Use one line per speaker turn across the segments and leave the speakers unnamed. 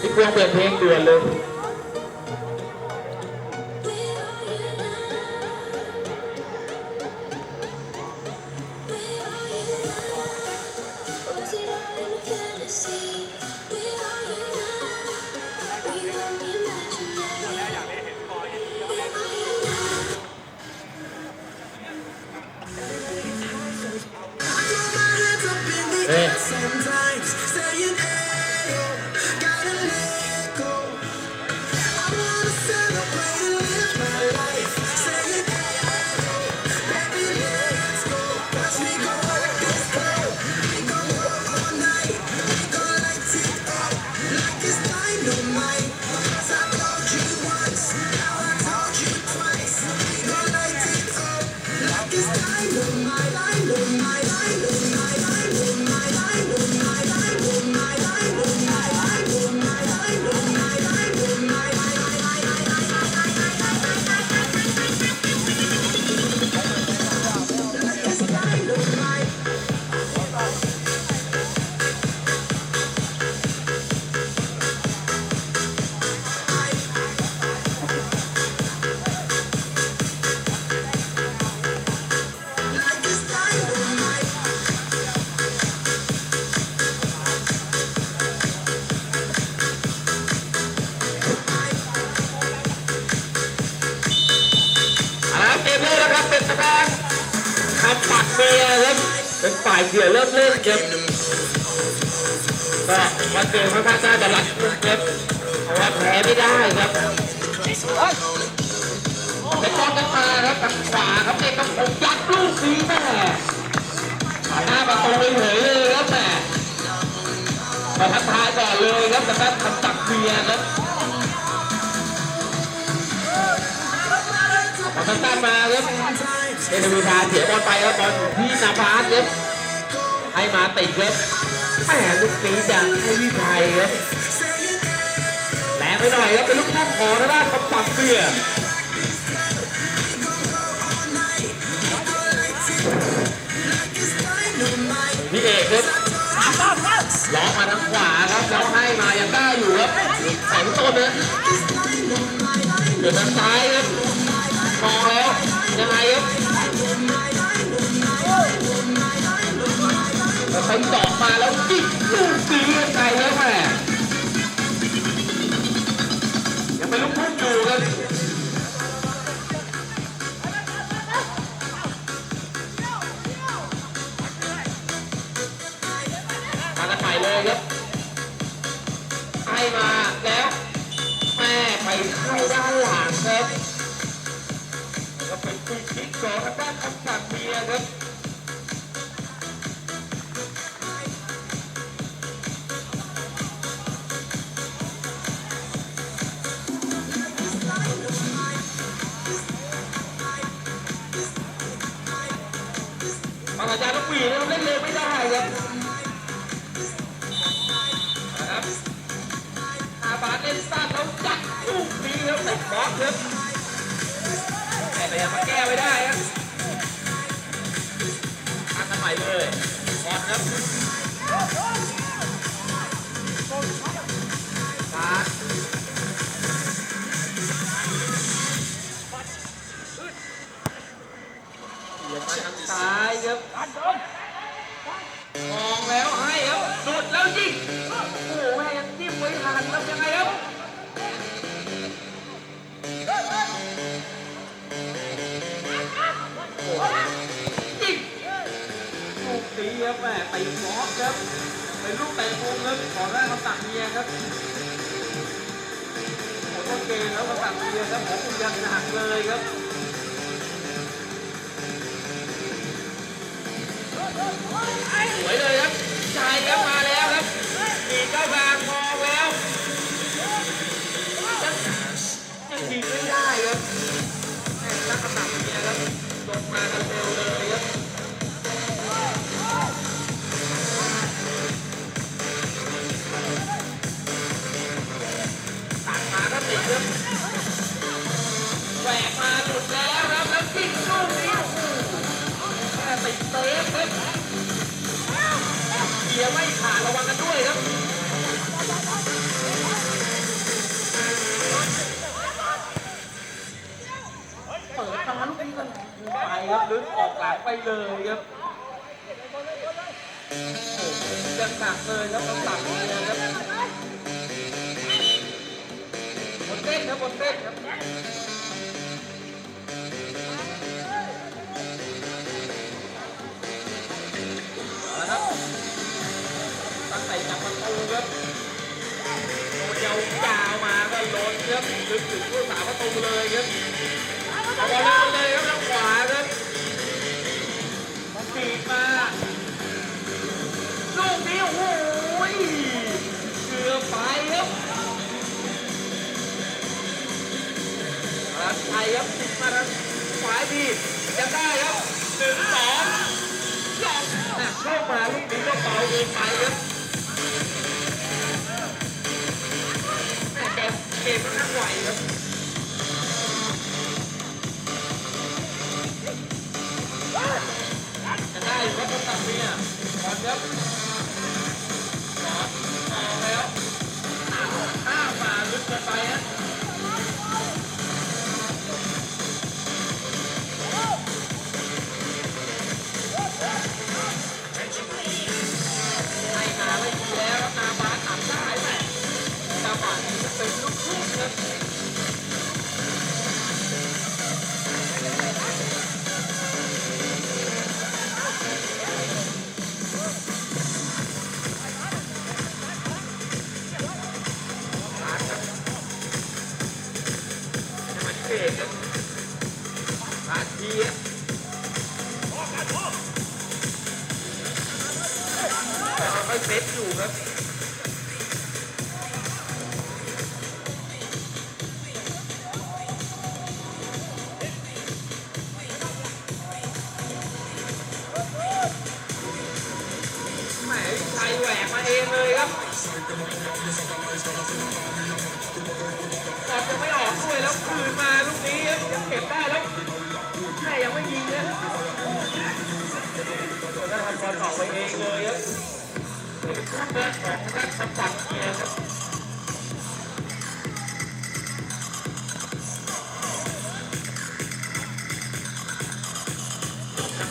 พี่กวงเปิดเพลงด่วนเลย
like it's dynamite. 'Cause I told you once, now I
คำปักเมียครับเป็นฝ่ายเกี่ยเริ่มเล่นครับก็มาเจอค่อนข้างน่าจะรัดกุมครับเพราะว่าแพ้ไม่ได้ครับเป็นบอลกันมาครับทางขวาครับเอกกำพงยัดลูกนี้แม่ผ่านหน้าประตูไปเฉยเลยครับแม่มาทักทายก่อนเลยครับทางด้านคำปักเมียครับ ขอตั้งมาครับเอ็นวีทาเสียบอลไปครับบอลที่นาพาสครับให้มาติดครับแหมลูกนี้จากให้วิชัยครับแรงไปหน่อยครับเป็นลูกทุ่งของทางด้านคำปักเสื้อพี่เอกครับล้อมาทางขวาครับแล้วให้มายังได้อยู่ครับแข็งต้นนะเดี๋ยวทางซ้ายครับ ยังไงครับแล้วไปเจาะมาแล้วจิกลูกตียังไงแล้วแม่ยังเป็นลูกพุ่งอยู่ครับมากันใหม่เลยครับให้มาแล้วแม่ไปเข้าด้านหลังครับ เป็นฟรีคิกของทางด้านคำสั่งเมียครับมาอาจารย์ลูกหวีนะครับเล่นเร็วไม่ได้ครับนะครับอาบาสเล่นสั้นแล้วจัดลูกนี้แล้วติดบล็อกครับ แต่ยังมาแก้ไม่ได้ครับอันกันใหม่เลยบอลครับมาเดี๋ยวมาทางซ้ายครับมองแล้วให้ครับสุดแล้วยิงโอ้โหแม่ยังจิ้มไว้ทันแล้วยังไงครับ ครับแม่ตีบล็อกครับเป็นลูกเตะมุมครับขอได้คำสั่งเมียครับผมก็เกมแล้วคำสั่งเมียครับผมยังหนักเลยครับสวยเลยครับชายครับมาแล้วครับปีกเข้างมองแล้วยังยิงไม่ได้ครับแม่ตั้งคำสั่งเมียครับลงมากันเร็วเลยครับ แหวกมาหลุดแล้วครับแล้วจิ้มลูนี้โอ้โหแม่ติเซฟครับเกียไม่ขาดระวังกันด้วยครับเปิดตาลูกนี้กันไปครับลึกออกหลังไปเลยครับโอ้โหยังหนักเลยแล้วต้หลังเลยครับ เต้นครับหมดเต้นครับเอาละครับตั้งแต่จากประตูครับโดนยาวๆมาก็ล้นครับลึกถึงผู้สาประตูเลยครับเอาบอล ครับติดมาทางขวาดียังได้ครับหนึ่งสองสองเข้ามาลูกนี้ก็เบาเกินไปครับแม่เกมมันน่าไหวครับจะได้รถน้ำหนักเนี่ยบอลครับ ครับแต่เราไม่เซฟอยู่ครับแหมไทยแหวกมาเองเลยครับบอลยังไม่ออกด้วยแล้วคืนมาลูกนี้ยังเก็บได้แล้ว ยังไม่ยิงนะแล้วทำบอลออกไปเองเลยครับเดินของนักสกัดเนี่ยครับ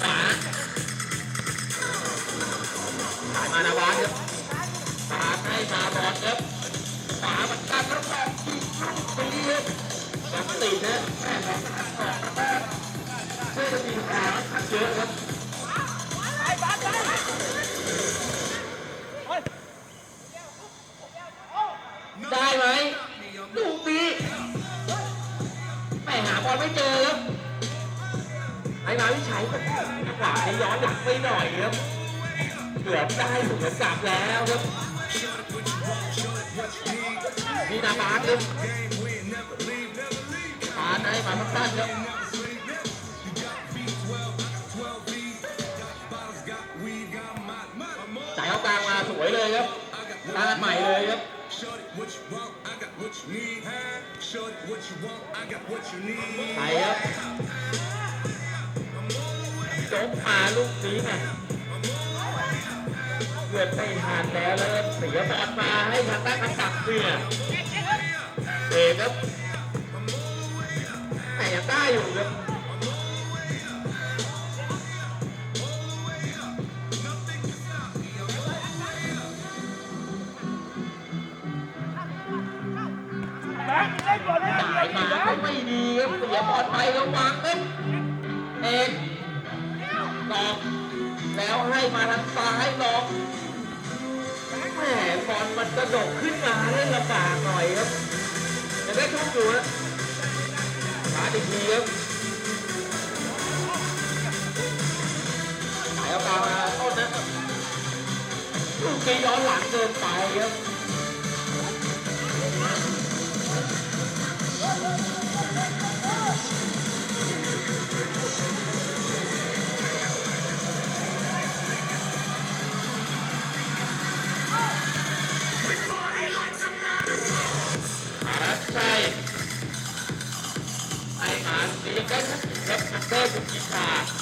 ขวาถ่ายมานาวาครับ ได้ไหมลูกนี้แม่หาบอลไม่เจอครับไอ้มาวิชัยก็จังหวะนี้ย้อนหลังไปหน่อยครับเกือบได้สวนกลับแล้วครับนี่นาบาสครับบาสให้มาสั้นๆครับ ตาใหม่เลยครับ
Shorty, what you want? I got what you need. Shorty, what you want? I got what you need.
ไทยครับจบมาลูกนี้ไงเกือบไม่ทันแล้วแล้วเสียบอลมาให้ทางด้านกำกับเนี่ยเอกครับแต่ยังได้อยู่ครับ เอกลองแล้วให้มาทางซ้ายลองแหมบอลมันกระดกขึ้นมาเล่นลำบากหน่อยครับจะได้ทุกอยู่นะชาอีกทีครับสายเอาตามมาต้นนะลูกนี้ย้อนหลังเกินไปครับ ใช่ไอ้หมาสีก็เล็บเต้บุกิชาอะเอาหักฟิวหักมา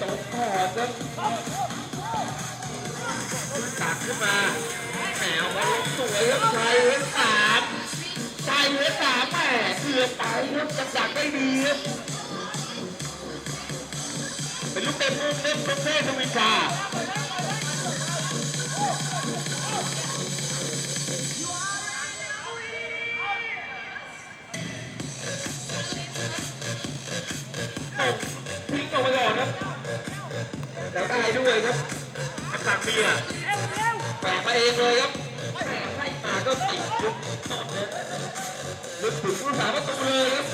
ไม่ตกขอบครับตักขึ้นมาแหมเอาบอลงสวยครับชัยเวทสามชัยเวทสามแหมเกือบไปครับจับดักได้ดีครับเป็นลูกเต็มมุมเต็มประเภททวิชา ได้ด้วยครับตักเบียร์แปะมาเองเลยครับแปะให้มาก็ติดยุบต่อเลยลึกถึงผู้สาประตูเลยครับ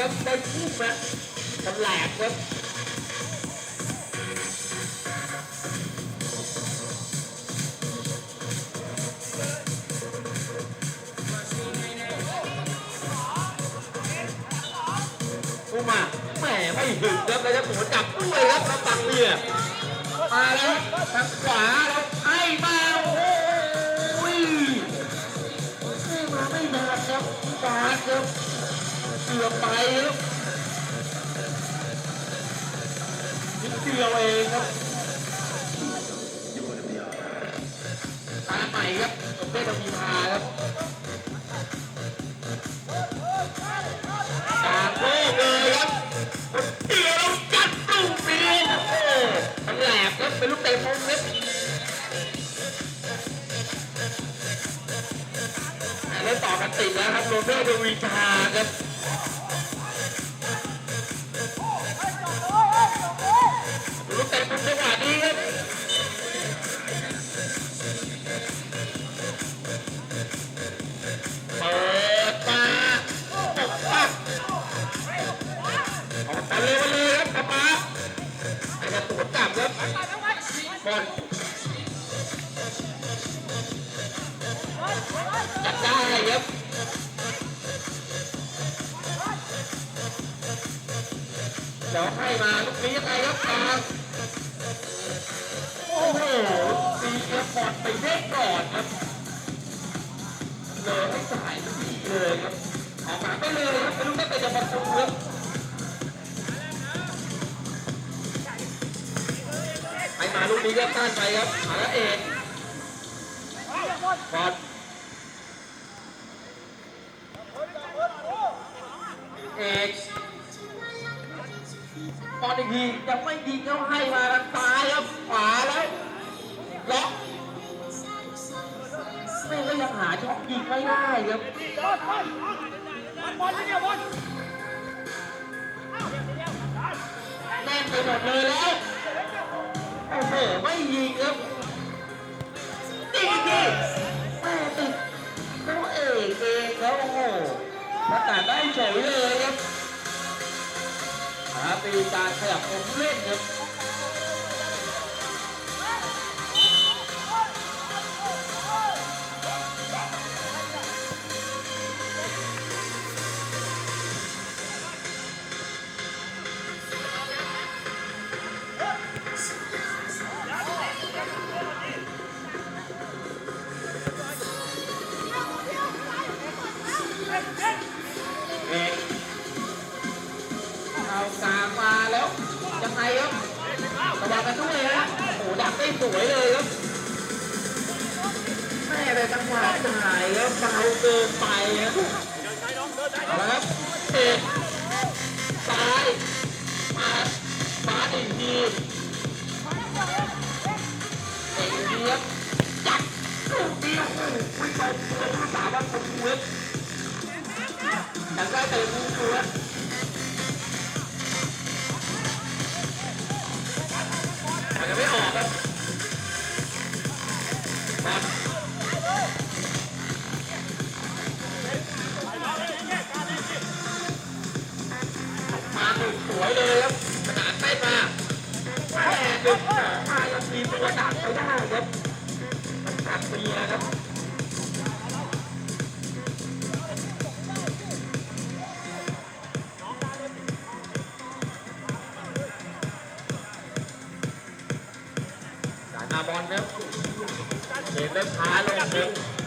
สมเด็จครับได้พุ่งนะฉลาดครับพุ่งมาแหมไม่ถึงครับแล้วจะหัวจับด้วยครับแล้วตังเบียมาแล้วทางขวาแล้วให้มาโอ้โหให้มาไม่นาครับบาครับ เกือบไปครับนิดเดียวเองครับตาใหม่ครับผมได้ทวีพาครับตามโลกเลยครับเดียวจัดลูกเดียวโอ้โหมันแหลกครับเป็นลูกเตะมุมครับแล้วต่อกันติดแล้วครับโรเบอร์ดวิชาครับ จับได้ครับเดี๋ยวให้มาลูกนี้ยังไงครับกลางโอ้โหตีเอฟบอลไปเด้งก่อนครับเลยให้สายไม่ดีเลยครับออกมาก็เลยครับไม่รู้ว่าเป็นจะประตูครับ มาลูกนี้ก็ต้านไปครับหาเอกบอลเอกบอลอีกทียังไม่ดีเขาให้มาทายครับขวาแล้วล็อกไม่ก็ยังหาช่องยิงไม่ได้ครับ
บอลเดียวบอล
แน่นไปหมดเลยแล้ว โอ้โหไม่ยิงครับตีดีแม่ติดตัวเอกเองแล้วโอ้โหประกาศได้เฉยเลยครับหาปีการขยับผมเล่นครับ มาแล้วยังไงครับระวังกันด้วยนะโอ้ดักได้สวยเลยครับแม่เลยจังหวะถ่ายครับเบาเกินไปครับเอาละครับเอกซ้ายมามาอีกทีเอกอีกทีครับจัดลูกเดียวโอ้โหไม่ตกเลยผู้สาวันผมเว็บอยากได้แต่มูตัว มันยังไม่ออกครับมาหนึ่งสวยเลยครับขนาดไม่มาแม่ดึงสองมายังมีตัวดักไปได้ครับมันตัดเมียครับ ช้าลง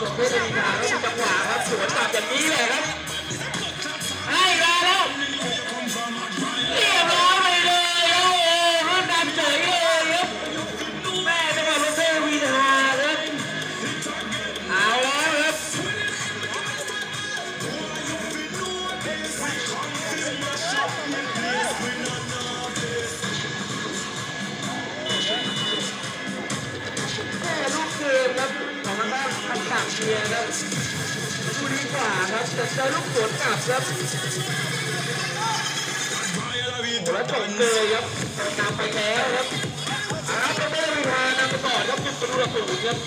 ผมเพื่อนจะมีทาแล้วจังหวะครับสวนกลับอย่างนี้เลยครับ ชียร์ครับดูดีกว่าครับแต่เจอลูกสวนกลับครับแล้วจบเลยครับตามไปแล้วครับอาร์ตไม่ได้พานำไปก่อนครับจุดประตูละศูนครับ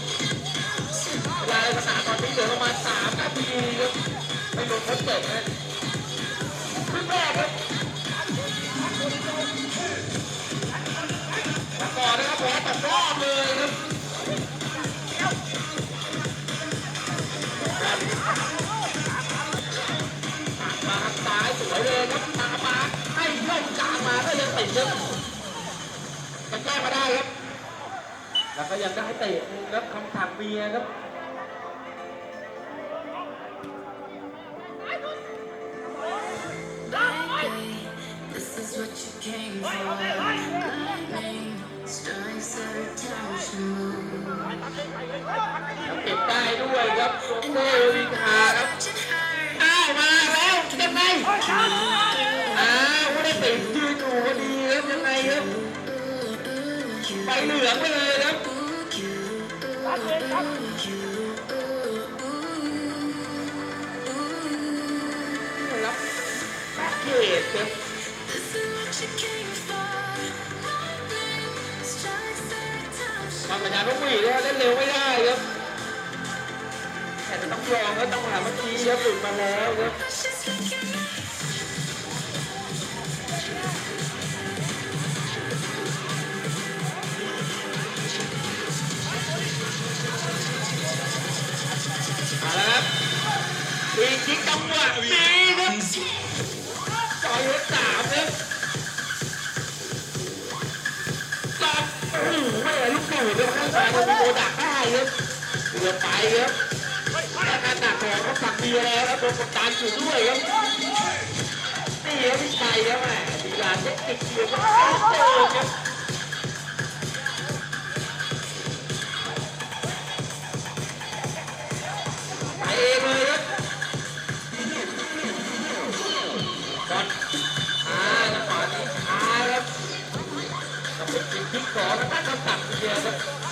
ลาในสนามตอนนี้เหลือประมาณสามนาทีครับไม่ลงทดเจ็บนะครึ่งแรกครับมาก่อนนะครับผมตัดรอบเลยครับ มาก็ยังติดครับยังแก้มาได้ครับ แล้วก็ยังได้เตะครับคำสั่งเมียครับ ลืองไปเลยครับรับแพ็กเกจครับทำสัญญาณนกหวีดว่าเล่นเร็วไม่ได้ครับแต่จะต้องยอมก็ต้องหาเมื่อกี้ครับหลุดมาแล้วครับ วะนี้ครับจอยรถสามครับจับโอ้โหแม่ลูกหนูครับข้างซ้ายมันโดดักได้ครับเกือไปครับแต่การหนักของเขาสั่งดีแล้วครับโดนกดดันอยู่ด้วยครับนี่ครับพี่ชัยครับแหมดียาเทคนิคเดียวกันเจอครับไปเองเลย พลิกต่องแล้วก็ตัดทีเดียวครับ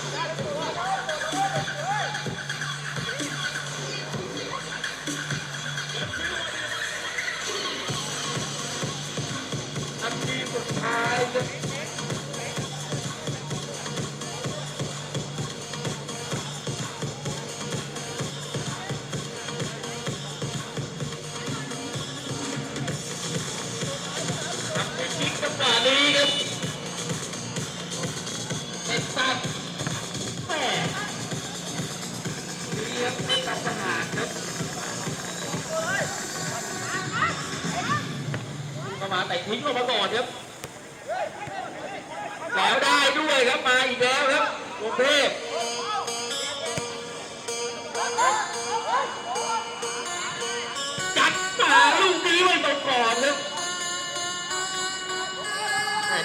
อนนะ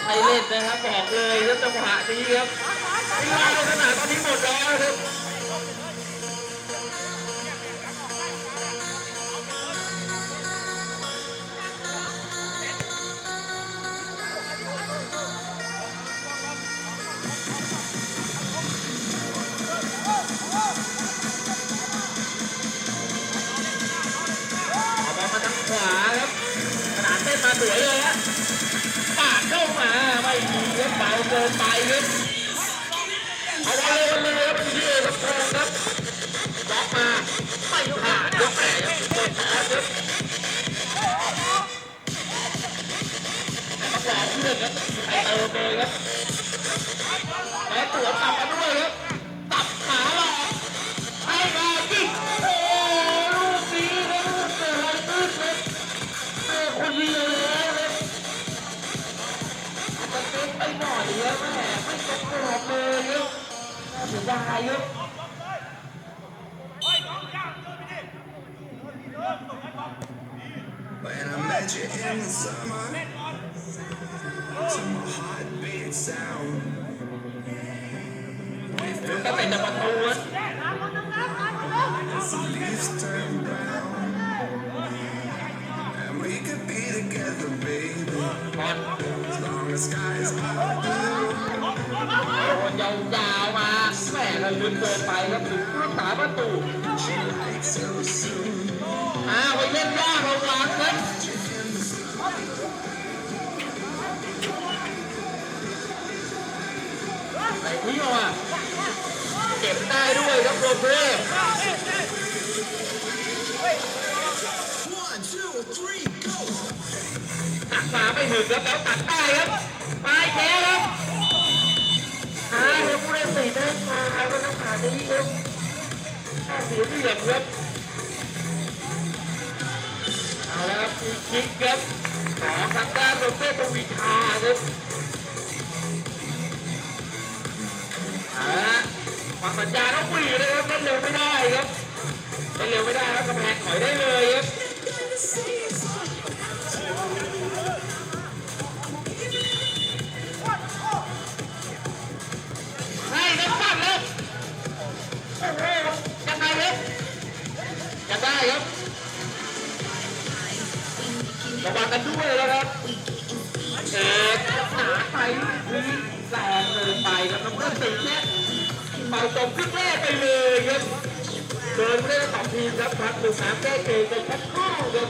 ใครเล่นนะครับบอกเลยครับจังหวะนี้ครับเวลาลงสนามตอนนี้หมดแล้วครับ สวยเลยฮะปาดเข้ามาไม่ดีครับเบาเกินไปครับเอาบอลเลยเลยครับที่เอกับทองครับล็อกมาไม่ผ่านยกแต่ยังเปิดช้าครับแต่ก็บอกเพื่อนครับใครเติมเลยครับ สียดายครับ
When I met you in the summer, to my heartbeat sound.
ก็เป็นแต่ประตูนะ
As the leaves turn brown, and we could be together, baby,
บอล นไปครับถึงรักษาประตูอ้าวไปเล่นยากเระวังครับไอ้ทิ้งออกมาเก็บได้ด้วยครับโรเบร์ตัดมาไม่ถึงครับแล้วตัดได้ครับไปแพ้ครับหาครับผู้เล่ นสี่ได้มาแล้วก็ต้องหานี้ครับถ้าเสียเหลี่ยมครับเอาละครับมีคิกครับของทางด้านโรเบร์ตวิชาครับเอาละฟังสัญญาต้องวิ่งนะครับเล่นเร็วไม่ได้ครับเล่นเร็วไม่ได้ครับกำแพงถอยได้เลยครับ ยังไงครับยังได้ครับระวังกันด้วยนะครับเอกหาไปลูกนี้แรงเกินไปครับน้ำเงินติดแค่เป่าตบครึ่งแรกไปเลยครับเดินไม่ได้สองทีมครับพักหนึ่งน้ำแก้เกมกันแค่ครู่ครับ